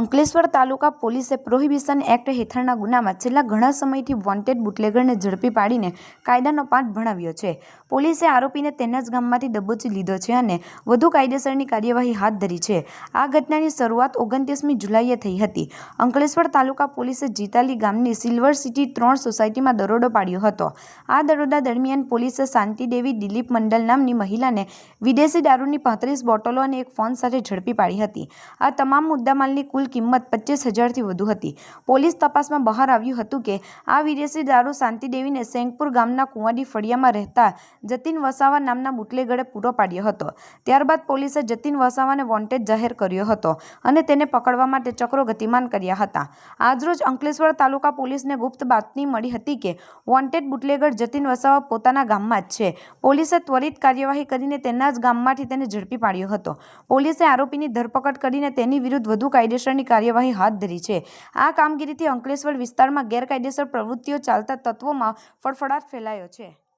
અંકલેશ્વર તાલુકા પોલીસે prohibition act હેઠળના ગુનામાં છેલ્લા ઘણા સમયથી વોન્ટેડ બુટલેગરને ઝડપી પાડીને કાયદાનો પાઠ ભણાવ્યો છે. પોલીસે આરોપીને તેના જ ગામમાંથી દબોચી લીધો છે અને વધુ કાયદેસરની કાર્યવાહી હાથ ધરી છે. આ ઘટનાની શરૂઆત ઓગણત્રીસમી જુલાઈએ થઈ હતી. અંકલેશ્વર તાલુકા પોલીસે જીતાલી ગામની સિલ્વર સિટી ત્રણ સોસાયટીમાં દરોડો પાડ્યો હતો. આ દરોડા દરમિયાન પોલીસે શાંતિદેવી દિલીપ મંડલ નામની મહિલાને વિદેશી દારૂની પાંત્રીસ બોટલો અને એક ફોન સાથે ઝડપી પાડી હતી. આ તમામ મુદ્દામાલની કુલ કિંમત પચીસ હજારથી વધુ હતી. પોલીસ તપાસમાં બહાર આવ્યું હતું કે, આ વિદેશી દારૂ શાંતિદેવીને સેંગપુર ગામના કુંવાડી ફળિયામાં રહેતા જતીન વસાવા નામના બુટલેગડે પૂરો પાડ્યો હતો. ત્યારબાદ પોલીસે જતીન વસાવાને વોન્ટેડ જાહેર કર્યો હતો અને તેને પકડવા માટે ચક્રો ગતિમાન કર્યા હતા. આજરોજ અંકલેશ્વર તાલુકા પોલીસને ગુપ્ત બાતમી મળી હતી કે, વોન્ટેડ બુટલેગઢ જતીન વસાવા પોતાના ગામમાં જ છે. પોલીસે ત્વરિત કાર્યવાહી કરીને તેના જ ગામમાંથી તેને ઝડપી પાડ્યો હતો. પોલીસે આરોપીની ધરપકડ કરીને તેની વિરુદ્ધ વધુ કાયદેસરની કાર્યવાહી હાથ ધરી છે. આ કામગીરીથી અંકલેશ્વર વિસ્તારમાં ગેરકાયદેસર પ્રવૃત્તિઓ ચાલતા તત્વોમાં ફફડાટ ફેલાયો છે.